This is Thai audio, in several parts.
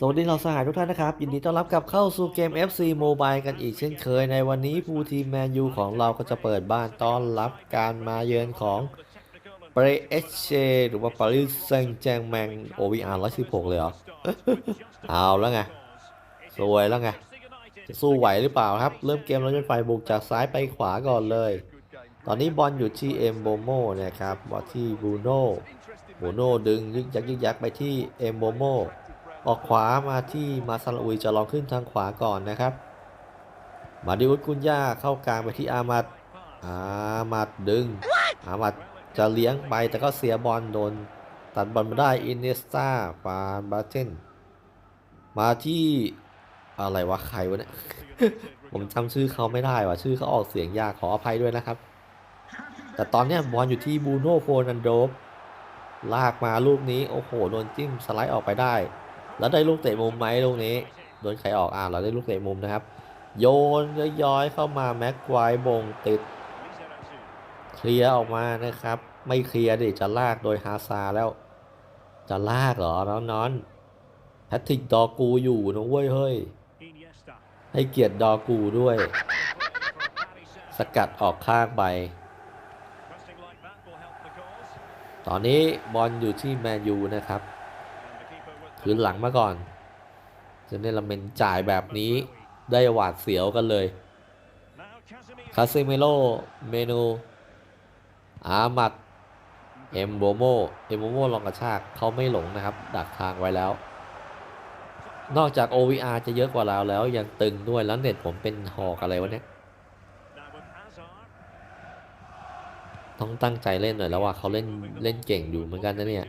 สวัสดีเราสหายทุกท่านนะครับ ยินดีต้อนรับกลับเข้าสู่เกม FC Mobile กันอีกเช่นเคยในวันนี้ผู้ทีมแมนยูของเราก็จะเปิดบ้านต้อนรับการมาเยือนของเปรเอชเชหรือว่าปารีสแซงแจงแมง OVR 116 เลยเหรอ เอาแล้วไง สวยแล้วไง จะสู้ไหวหรือเปล่าครับ เริ่มเกมเราจะไฟบุกจากซ้ายไปขวาก่อนเลย ตอนนี้บอลอยู่ที่เอ็มโบโมนะครับบอลที่บูโน่บูโน่ดึงยึกยักยึกยักไปที่เอ็มโบโม ออกขวามาที่มาซาลอุยจะลองขึ้นทางขวาก่อนนะครับ มาดิอุสกุนย่าเข้ากลางไปที่อามัดอามัดดึง อามัดจะเลี้ยงไปแต่ก็เสียบอลโดน ตัดบอลมาได้อินเนสตาฟานบาเทนมาที่อะไรวะใครวะเนี่ย ผมจำชื่อเขาไม่ได้ว่ะชื่อเขาออกเสียงยากขออภัยด้วยนะครับ แต่ตอนนี้บอลอยู่ที่บูโน่โฟนันโดฟลากมาลูกนี้ โอ้โหโดนจิ้มสไลด์ออกไปได้ แล้วได้ลูกเตะมุมไหมลูกนี้ โดนใครออกอ่าเราได้ลูกเตะมุมนะครับ โยนย้อยๆเข้ามาแม็กไกวร์บงติด เคลียร์ออกมานะครับ ไม่เคลียร์ดิจะลากโดยฮาซาแล้ว จะลากเหรอน้องนอนแพทริกดอกูอยู่นะเว้ยเฮ้ย ให้เกียรติดอกูด้วย สกัดออกข้างไป ตอนนี้บอลอยู่ที่แมนยูนะครับ คืนหลังมาก่อนเจเนลเมนจ่ายแบบนี้ได้หวาดเสียวกันเลย คาเซเมโล เมนู อามัด เอมโบโม เอมโบโมลองกระชากเขาไม่หลงนะครับ ดักทางไว้แล้ว นอกจาก OVR จะเยอะกว่าเราแล้วยังตึงด้วยแล้วเน็ตผมเป็นหอกอะไรวะเนี่ย ต้องตั้งใจเล่นหน่อยแล้วว่าเขาเล่นเล่นเก่งอยู่เหมือนกันนะเนี่ย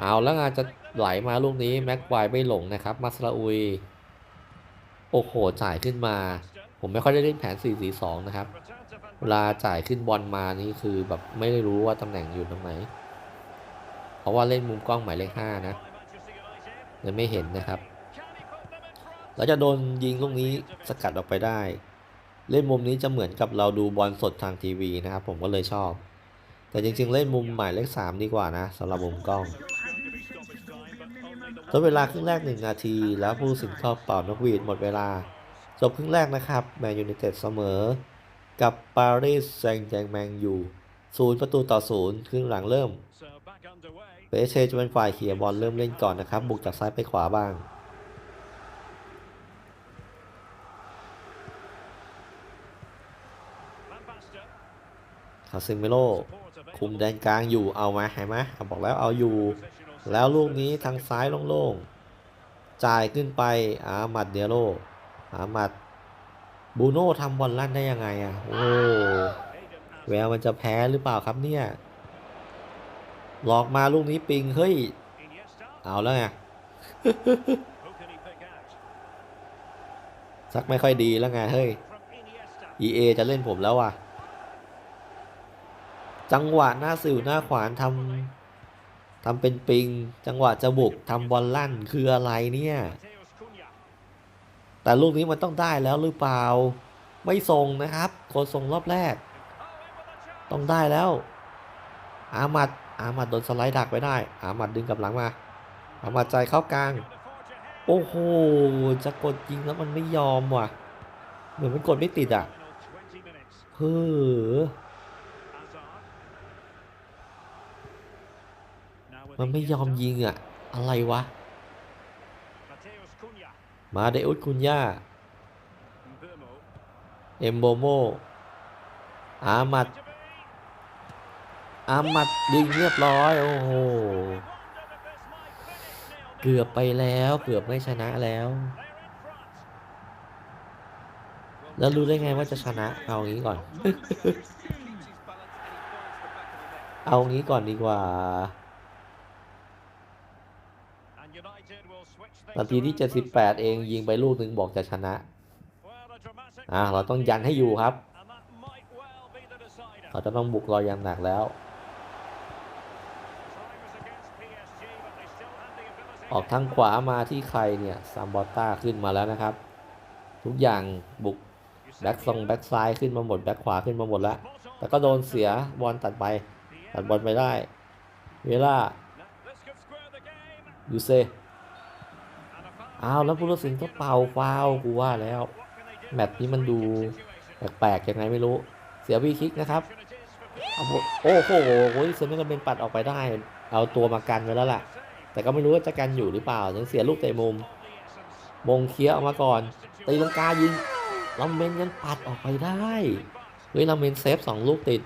เอาแล้วงานจะไหลมาลูกนี้แม็กไวไม่หลงนะครับมาสลาอุยโอ้โหจ่ายขึ้นมา ผมไม่ค่อยได้เล่นแผน 4 4 2 นะครับ เวลาจ่ายขึ้นบอลมานี่คือแบบไม่ได้รู้ว่าตำแหน่งอยู่ตรงไหน เพราะว่าเล่นมุมกล้องหมายเลข5นะเลยไม่เห็นนะครับแล้วจะโดนยิงลูกนี้สกัดออกไปได้ เล่นมุมนี้จะเหมือนกับเราดูบอลสดทางทีวีนะครับ ผมก็เลยชอบ แต่จริงๆ เล่นมุมหมายเลข3ดีกว่านะสำหรับมุมกล้อง ทดเวลาครึ่งแรก 1 นาที แล้วผู้สินเข้าเป่านกหวีดหมดเวลา จบครึ่งแรกนะครับ แมนยูไนเต็ดเสมอ กับปารีสแซงต์แจงแมงอยู่ศูนย์ประตูต่อศูนย์ครึ่งหลังเริ่มเปเชจะเป็นฝ่ายเขี่ยบอลเริ่มเล่นก่อนนะครับ บุกจากซ้ายไปขวาบ้างคาซิเมโลคุมแดนกลางอยู่เอามาเห็นไหมเอาบอกแล้วเอาอยู่ แล้วลูกนี้ทางซ้ายโล่งๆ จ่ายขึ้นไปอามัดเดียโลอามัดบูโน่ทำบอลลั่นได้ยังไงอะ โอ้แววมันจะแพ้หรือเปล่าครับเนี่ย หลอกมาลูกนี้ปิง เฮ้ย เอาแล้วไง สักไม่ค่อยดีแล้วไง เฮ้ย EA จะเล่นผมแล้วว่ะ จังหวะหน้าสิวหน้าขวานทำ ทำเป็นปิง จังหวะจะบุกทำบอลลั่นคืออะไรเนี่ย แต่ลูกนี้มันต้องได้แล้วหรือเปล่า ไม่ส่งนะครับคส่งรอบแรก ต้องได้แล้ว อามัดอามัดโดนสไลด์ดักไปได้ อามัดดึงกลับหลังมา อามัดใจเข้ากลาง โอ้โห จะกดยิงแล้วมันไม่ยอมว่ะ เหมือนมันกดไม่ติดอะเฮ้อ มันไม่ยอมยิงอะ อะไรวะ มาเดอุสคุนย่าเอมโบโม อามัด อามัดยิงเรียบร้อย โอ้โห เกือบไปแล้ว เกือบไม่ชนะแล้ว แล้วรู้ได้ไงว่าจะชนะ เอางี้ก่อน เอางี้ก่อนดีกว่า นาทีที่ 78 เองยิงไปลูกหนึ่งบอกจะชนะอ่าเราต้องยันให้อยู่ครับ เราจะต้องบุกรอยันหนักแล้ว ออกทางขวามาที่ใครเนี่ยซัมบอต้าขึ้นมาแล้วนะครับ ทุกอย่างบุกแบ็กซองแบ็กซ้ายขึ้นมาหมดแบ็กขวาขึ้นมาหมดแล้วแต่ก็โดนเสียบอลตัดไป ตัดบอลไปได้ เวลายูเซ อ้าวแล้วผู้ตัดสินก็เป่าฟาวกูว่าแล้ว แมตช์นี้มันดูแปลกๆยังไงไม่รู้ เสียวีคิกนะครับโอ้โหโอ้ยเซมิกันเป็นปัดออกไปได้ เอาตัวมากันไว้แล้วล่ะ แต่ก็ไม่รู้ว่าจะกันอยู่หรือเปล่ายังเสียลูกเตะมุม มงเคลียออกมาก่อนตีลังกายิงลำเมนยังปัดออกไปได้เฮ้ยลำเมนเซฟสองลูกติด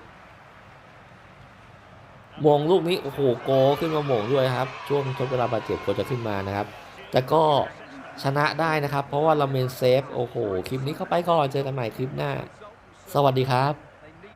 มงลูกนี้โอ้โหโกขึ้นมาหมงด้วยครับ ช่วงทดเวลาบาดเจ็บโกจะขึ้นมานะครับ แต่ก็ ชนะได้นะครับ เพราะว่าเราเมนเซฟ โอ้โห คลิปนี้เข้าไปก่อน เจอกันใหม่คลิปหน้า สวัสดีครับ